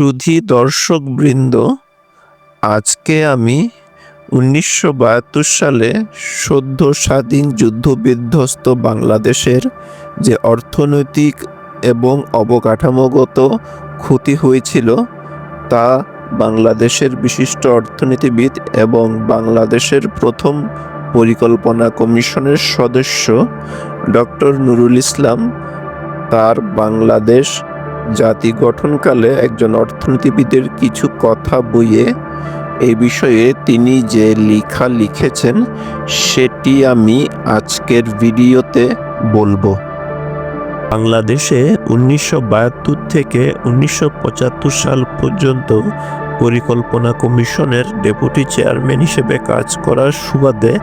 সুধী দর্শকবৃন্দ, আজকে আমি উনিশশো বাহাত্তর সালে সদ্য স্বাধীন যুদ্ধবিধ্বস্ত বাংলাদেশের যে অর্থনৈতিক এবং অবকাঠামোগত ক্ষতি হয়েছিল, তা বাংলাদেশের বিশিষ্ট অর্থনীতিবিদ এবং বাংলাদেশের প্রথম পরিকল্পনা কমিশনের সদস্য ডক্টর নুরুল ইসলাম, তার বাংলাদেশ জাতি গঠনকালে একজন অর্থনীতিবিদের কিছু কথা বইয়ে এ বিষয়ে তিনি যে লেখা লিখেছেন, সেটি আমি আজকের ভিডিওতে বলব। বাংলাদেশে উনিশশো বাহাত্তর থেকে উনিশশো পঁচাত্তর সাল পর্যন্ত পরিকল্পনা কমিশনের ডেপুটি চেয়ারম্যান হিসেবে কাজ করার সুবাদে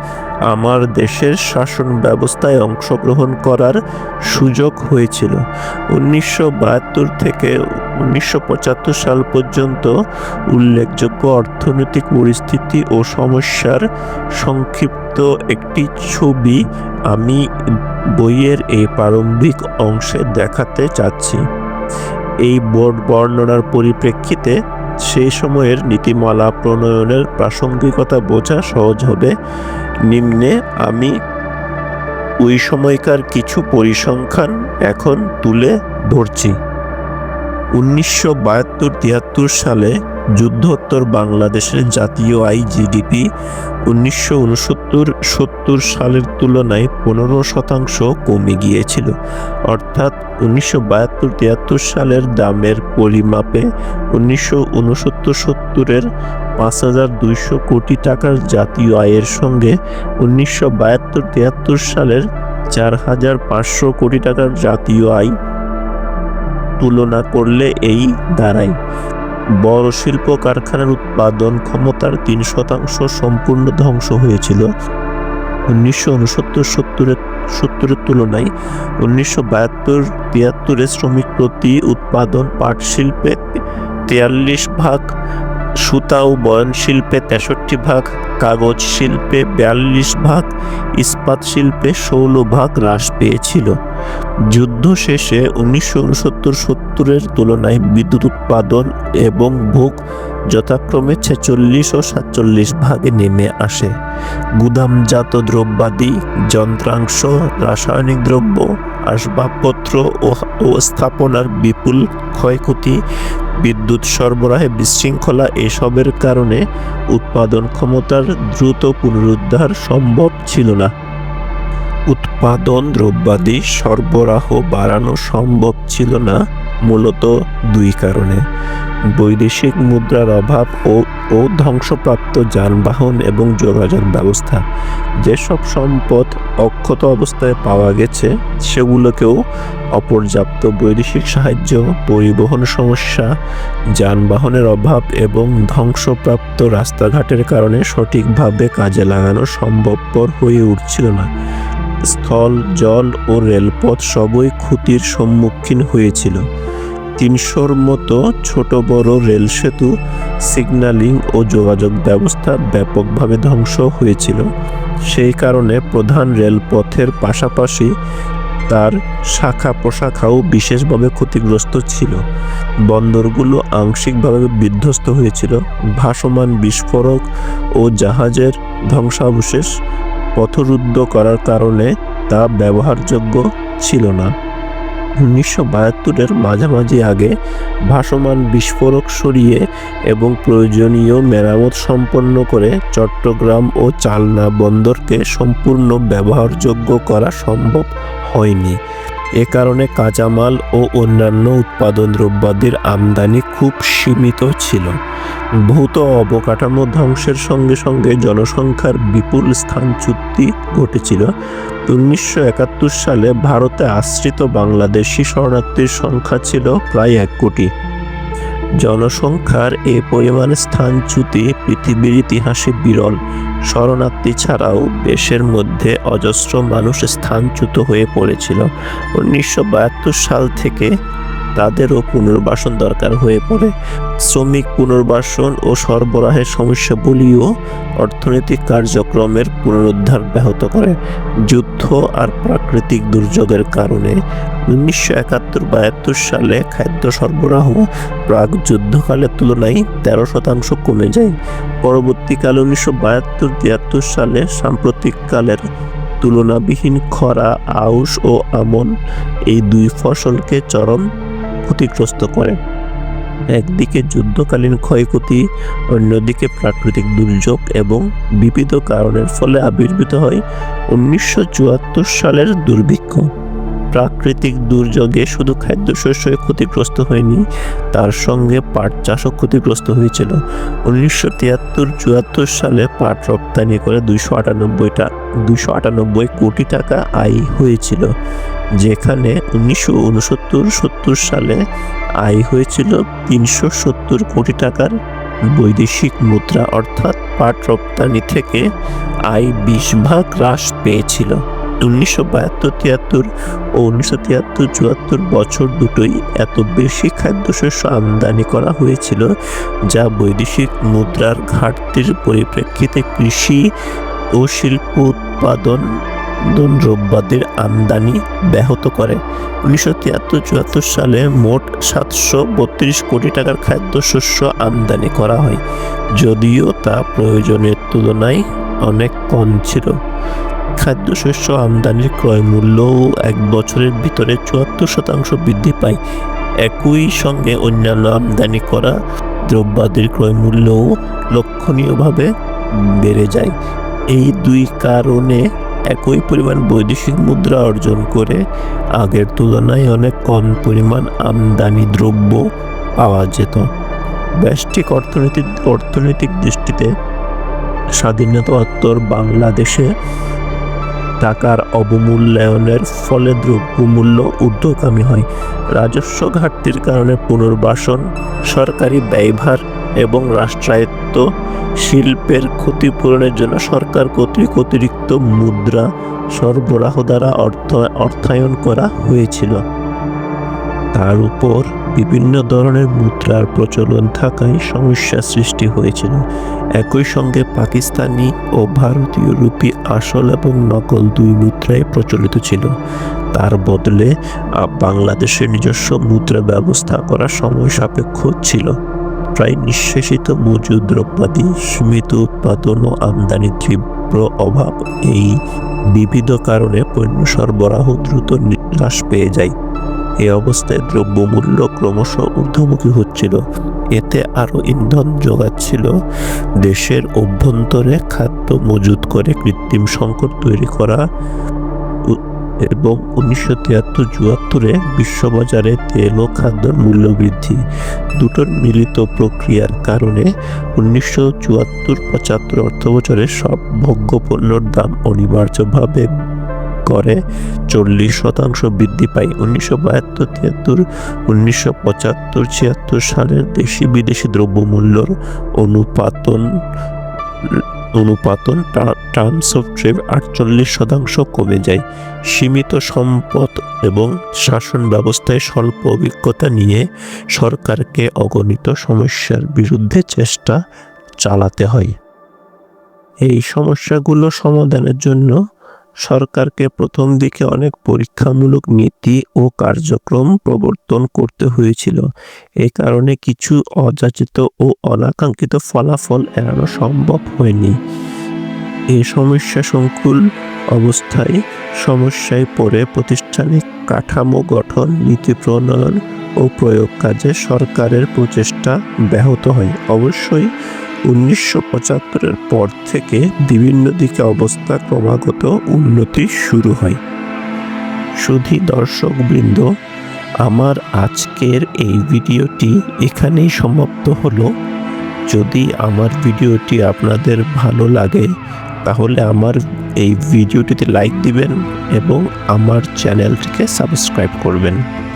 আমার দেশের শাসন ব্যবস্থায় অংশগ্রহণ করার সুযোগ হয়েছিল। উনিশশো বাহাত্তর থেকে উনিশশো পঁচাত্তর সাল পর্যন্ত উল্লেখযোগ্য অর্থনৈতিক পরিস্থিতি ও সমস্যার সংক্ষিপ্ত একটি ছবি আমি বইয়ের এই প্রারম্ভিক অংশে দেখাতে চাচ্ছি। এই বোর্ড বর্ণনার পরিপ্রেক্ষিতে সেই সময়ের নীতিমালা প্রণয়নের প্রাসঙ্গিকতা বোঝা সহজ হবে। নিম্নে আমি ওই সময়কার কিছু পরিসংখ্যান এখন তুলে ধরছি। উনিশশো বাহাত্তর তিয়াত্তর সালে যুদ্ধোত্তর বাংলাদেশের জাতীয় আয় জিডিপি উনিশশো উনসত্তর সত্তর সালের তুলনায় পনেরো শতাংশ কমে গিয়েছিল। অর্থাৎ উনিশশো বাহাত্তর তিয়াত্তর সালের দামের পরিমাপে উনিশশো উনসত্তর সত্তরের পাঁচ হাজার দুইশো কোটি টাকার জাতীয় আয়ের সঙ্গে উনিশশো বাহাত্তর তিয়াত্তর সালের চার হাজার পাঁচশো কোটি টাকার জাতীয় আয় তুলনা করলে এই দাঁড়ায়। বড় শিল্প কারখানার উৎপাদন ক্ষমতার তিন শতাংশ সম্পূর্ণ ধ্বংস হয়েছিল। উনিশশো উনসত্তর সত্তরের সত্তরের তুলনায় উনিশশো বাহাত্তর তিয়াত্তরে শ্রমিক প্রতি উৎপাদন পাট শিল্পে তেয়াল্লিশ ভাগ, সুতা ও বয়ন শিল্পে তেষট্টি ভাগ কাগজ শিল্পে বিয়াল্লিশ ভাগ ইস্পাত শিল্পে ষোলো ভাগ হ্রাস পেয়েছিল। যুদ্ধ শেষে উনিশশো উনসত্তর সত্তরের তুলনায় বিদ্যুৎ উৎপাদন এবং ভোগ যথাক্রমে ছেচল্লিশ ও সাতচল্লিশ ভাগে নেমে আসে। গুদামজাত দ্রব্যাদি, যন্ত্রাংশ, রাসায়নিক দ্রব্য, আসবাবপত্র ও স্থাপনার বিপুল ক্ষয়ক্ষতি, বিদ্যুৎ সরবরাহে, বিশৃঙ্খলা এসবের কারণে উৎপাদন ক্ষমতার দ্রুত পুনরুদ্ধার সম্ভব ছিল না। উৎপাদন দ্রব্যাদি সরবরাহ বাড়ানো সম্ভব ছিল না, মূলত দুই কারণে। বৈদেশিক মুদ্রার অভাব ও ও ধ্বংসপ্রাপ্ত যানবাহন এবং যোগাযোগ ব্যবস্থা। যেসব সম্পদ অক্ষত অবস্থায় পাওয়া গেছে, সেগুলোকেও অপর্যাপ্ত বৈদেশিক সাহায্য, পরিবহন সমস্যা, যানবাহনের অভাব এবং ধ্বংসপ্রাপ্ত রাস্তাঘাটের কারণে সঠিকভাবে কাজে লাগানো সম্ভবপর হয়ে উঠছিল না। স্থল, জল ও রেলপথ সবই ক্ষতির সম্মুখীন হয়েছিল। তিনশোর মতো ছোট বড় রেল সেতু, সিগন্যালিং ও যোগাযোগ ব্যবস্থা ব্যাপকভাবে ধ্বংস হয়েছিল। সেই কারণে প্রধান রেলপথের পাশাপাশি তার শাখা প্রশাখাও বিশেষভাবে ক্ষতিগ্রস্ত ছিল। বন্দরগুলো আংশিকভাবে বিধ্বস্ত হয়েছিল। ভাসমান বিস্ফোরক ও জাহাজের ধ্বংসাবশেষ পথরুদ্ধ করার কারণে তা ব্যবহারযোগ্য ছিল না। উনিশশো বাহাত্তরের মাঝামাঝি আগে ভাসমান বিস্ফোরক সরিয়ে এবং প্রয়োজনীয় মেরামত সম্পন্ন করে চট্টগ্রাম ও চালনা বন্দরকে সম্পূর্ণ ব্যবহারযোগ্য করা সম্ভব হয়নি। এ কারণে কাঁচামাল ও অন্যান্য উৎপাদন দ্রব্যাদির আমদানি খুব সীমিত ছিল। ভূত অবকাঠামো ধ্বংসের সঙ্গে সঙ্গে জনসংখ্যার বিপুল স্থান চুক্তি ঘটেছিল। উনিশশো একাত্তর সালে ভারতে আশ্রিত বাংলাদেশি শরণার্থীর সংখ্যা ছিল প্রায় এক কোটি। জনসংখ্যার এ পরিমাণ স্থানচ্যুতি পৃথিবীর ইতিহাসে বিরল। শরণার্থী ছাড়াও দেশের মধ্যে অজস্র মানুষ স্থানচ্যুত হয়ে পড়েছিল। উনিশশো বাহাত্তর সাল থেকে তাদেরও পুনর্বাসন দরকার হয়ে পড়ে। শ্রমিক পুনর্বাসন ও সরবরাহের সমস্যাগুলিও অর্থনৈতিক কার্যক্রমের পুনরুদ্ধার ব্যাহত করে। যুদ্ধ আর প্রাকৃতিক দুর্যোগের কারণে উনিশশো একাত্তর বাহাত্তর সালে খাদ্য সরবরাহ প্রাক যুদ্ধকালের তুলনায় তেরো শতাংশ কমে যায়। পরবর্তীকালে উনিশশো বাহাত্তর তিয়াত্তর সালে সাম্প্রতিককালের তুলনাবিহীন খরা, আউশ ও আমন এই দুই ফসলকে চরম ক্ষতিগ্রস্ত করে। একদিকে যুদ্ধকালীন ক্ষয়ক্ষতি, অন্যদিকে প্রাকৃতিক দুর্যোগ এবং বিবিধ কারণের ফলে আবির্ভূত হয় উনিশশো চুয়াত্তর সালের দুর্ভিক্ষ। প্রাকৃতিক দুর্যোগে শুধু খাদ্যশস্যই ক্ষতিগ্রস্ত হয়নি, তার সঙ্গে পাট চাষও ক্ষতিগ্রস্ত হয়েছিল। উনিশশো তিয়াত্তর চুয়াত্তর সালে পাট রপ্তানি করে দুইশো আটানব্বইটা, দুইশো আটানব্বই কোটি টাকা আয় হয়েছিল, যেখানে উনিশশো উনসত্তর সত্তর সালে আয় হয়েছিল তিনশো সত্তর কোটি টাকার বৈদেশিক মুদ্রা, অর্থাৎ পাট রপ্তানি থেকে আয় বিশ ভাগ হ্রাস পেয়েছিল। উনিশশো বাহাত্তর, তিয়াত্তর ও উনিশশো তিয়াত্তর, চুয়াত্তর বছর দুটোই এত বেশি খাদ্যশস্য আমদানি করা হয়েছিল যা বৈদেশিক মুদ্রার ঘাটতির পরিপ্রেক্ষিতে কৃষি ও শিল্প উৎপাদন দ্রব্যাদির আমদানি ব্যাহত করে। উনিশশো তিয়াত্তর, চুয়াত্তর সালে মোট সাতশো বত্রিশ কোটি টাকার খাদ্যশস্য আমদানি করা হয়, যদিও তা প্রয়োজনের তুলনায় অনেক কম ছিল। খাদ্যশস্য আমদানির ক্রয় মূল্যও এক বছরের ভিতরে চুয়াত্তর শতাংশ বৃদ্ধি পায়। একই সঙ্গে অন্যান্য আমদানি করা দ্রব্যাদির ক্রয় মূল্যও লক্ষণীয়ভাবে বেড়ে যায়। এই দুই কারণে একই পরিমাণ বৈদেশিক মুদ্রা অর্জন করে আগের তুলনায় অনেক কম পরিমাণ আমদানি দ্রব্য পাওয়া যেত। ব্যষ্টিক অর্থনৈতিক অর্থনৈতিক দৃষ্টিতে স্বাধীনতোত্তর বাংলাদেশে টাকার অবমূল্যায়নের ফলে দ্রব্যমূল্য ঊর্ধ্বগামী হয়। রাজস্ব ঘাটতির কারণে পুনর্বাসন, সরকারি ব্যয়ভার এবং রাষ্ট্রায়ত্ত শিল্পের ক্ষতিপূরণের জন্য সরকার কর্তৃক অতিরিক্ত মুদ্রা সরবরাহ দ্বারা অর্থ, অর্থায়ন করা হয়েছিল। তার উপর বিভিন্ন ধরনের মুদ্রার প্রচলন থাকায় সমস্যা সৃষ্টি হয়েছিল। একই সঙ্গে পাকিস্তানি ও ভারতীয় রুপি আসল এবং নকল দুই মুদ্রায় প্রচলিত ছিল। তার বদলে বাংলাদেশের নিজস্ব মুদ্রা ব্যবস্থা করা সময় সাপেক্ষ ছিল। প্রায় নিঃশেষিত মজুদ দ্রব্যাদি, সীমিত উৎপাদন ও আমদানি তীব্র অভাব এই বিবিধ কারণে পণ্য সরবরাহ দ্রুত হ্রাস পেয়ে যায়। এ অবস্থায় দ্রব্যমূল্য ক্রমশ ঊর্ধ্বমুখী হচ্ছিল। এতে আরও ইন্ধন যোগাচ্ছিল। দেশের অভ্যন্তরে খাদ্য মজুত করে কৃত্রিম সংকট তৈরি করা এবং উনিশশো তিয়াত্তর চুয়াত্তরে বিশ্ববাজারে তেল ও খাদ্যর মূল্য বৃদ্ধি দুটোর মিলিত প্রক্রিয়ার কারণে উনিশশো চুয়াত্তর পঁচাত্তর অর্থ বছরে সব ভোগ্যপণ্যর দাম অনিবার্যভাবে করে চল্লিশ শতাংশ বৃদ্ধি পায়। উনিশশো বাহাত্তর, তিয়াত্তর, উনিশশো পঁচাত্তর, ছিয়াত্তর সালের দেশি বিদেশি দ্রব্যমূল্যর অনুপাতন অনুপাতন টার্মস অফ ট্রেড আটচল্লিশ শতাংশ কমে যায়। সীমিত সম্পদ এবং শাসন ব্যবস্থায় স্বল্প অভিজ্ঞতা নিয়ে সরকারকে অগণিত সমস্যার বিরুদ্ধে চেষ্টা চালাতে হয়। এই সমস্যাগুলো সমাধানের জন্য সরকারকে প্রথম দিকে অনেক পরীক্ষামূলক নীতি ও কার্যক্রম প্রবর্তন করতে হয়েছিল। এ কারণে কিছু অযাচিত ও অনাকাঙ্ক্ষিত ফলাফল এড়ানো সম্ভব হয়নি। এই সমস্যা সংকুল অবস্থায় সমস্যায় পড়ে প্রতিষ্ঠানিক কাঠামো গঠন, নীতি প্রণয়ন ও প্রয়োগ কাজে সরকারের প্রচেষ্টা ব্যাহত হয়। অবশ্যই উনিশশো পঁচাত্তরের পর থেকে বিভিন্ন দিকে অবস্থা ক্রমাগত উন্নতি শুরু হয়। শুধু দর্শকবৃন্দ, আমার আজকের এই ভিডিওটি এখানেই সমাপ্ত হলো। যদি আমার ভিডিওটি আপনাদের ভালো লাগে, তাহলে আমার এই ভিডিওটিতে লাইক দিবেন এবং আমার চ্যানেলটিকে সাবস্ক্রাইব করবেন।